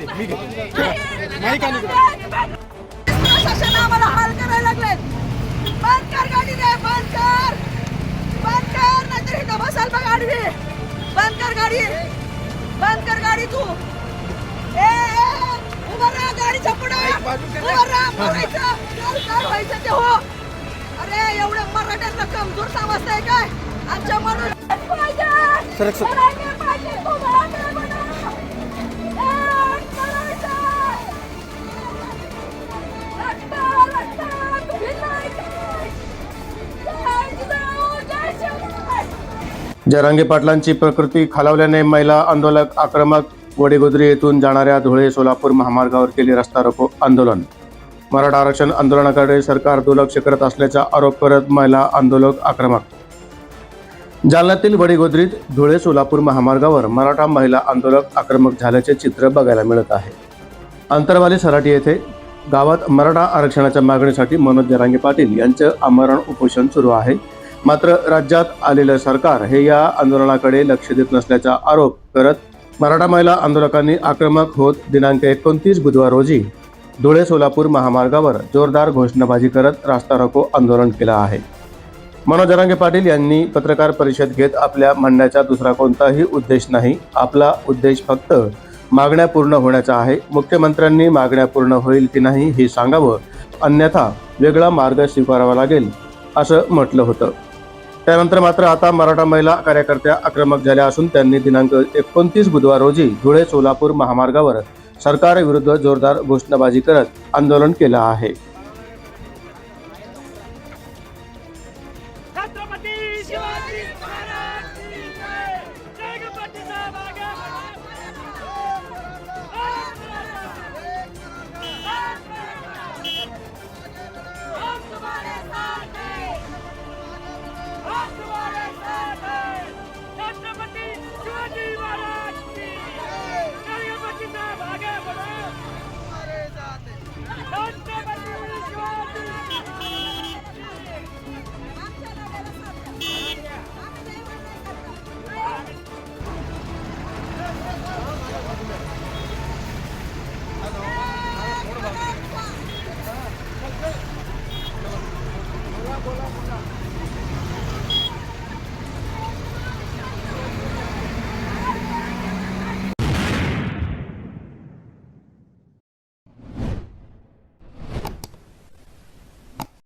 न्याय भेटत नाही. नाही, प्रशासन आम्हाला हाल करायला लागलेत बंद कर गाडी रे बंद कर बंद कर नाहीतर इथं बसाल बघ आडवी बंद कर गाडी बंद कर गाडी तू ए ए, उभं राहा गाडीच्या पुढे उभं राहा मरायचं काय व्हायचं ते हो अरे एवढं मराठ्यांना कमजोर समजताय काय आमच्या पाहिजे मराठी पाहिजे जरांगे पाटलांची प्रकृती खालावल्याने महिला आंदोलक आक्रमक वडीगोद्री येथून जाणाऱ्या धुळे सोलापूर महामार्गावर केले रस्ता रोको आंदोलन. मराठा आरक्षण आंदोलनाकडे सरकार दुर्लक्ष करत असल्याचा आरोप करत महिला आंदोलक आक्रमक. जालन्यातील वडेगोद्रीत धुळे सोलापूर महामार्गावर मराठा महिला आंदोलक आक्रमक झाल्याचे चित्र बघायला मिळत आहे. अंतरवाली सराटी येथे गावात मराठा आरक्षणाच्या मागणीसाठी मनोज जरांगे पाटील यांचं आमरण उपोषण सुरू आहे. मात्र राज्यात आलेलं सरकार हे या आंदोलनाकडे लक्ष देत नसल्याचा आरोप करत मराठा महिला आंदोलकांनी आक्रमक होत दिनांक एकोणतीस बुधवार रोजी धुळे सोलापूर महामार्गावर जोरदार घोषणाबाजी करत रास्ता रोको आंदोलन केलं आहे. मनोज जरांगे पाटील यांनी पत्रकार परिषद घेत आपल्या म्हणण्याचा दुसरा कोणताही उद्देश नाही. आपला उद्देश फक्त मागण्या पूर्ण होण्याचा आहे. मुख्यमंत्र्यांनी मागण्या पूर्ण होईल की नाही हे सांगावं. अन्यथा वेगळा मार्ग स्वीकारावा लागेल असं म्हटलं होतं. त्यानंतर मात्र आता मराठा महिला कार्यकर्त्या आक्रमक झाल्या असून त्यांनी दिनांक एकोणतीस बुधवार रोजी धुळे सोलापूर महामार्गावर सरकारविरुद्ध जोरदार घोषणाबाजी करत आंदोलन केलं आहे.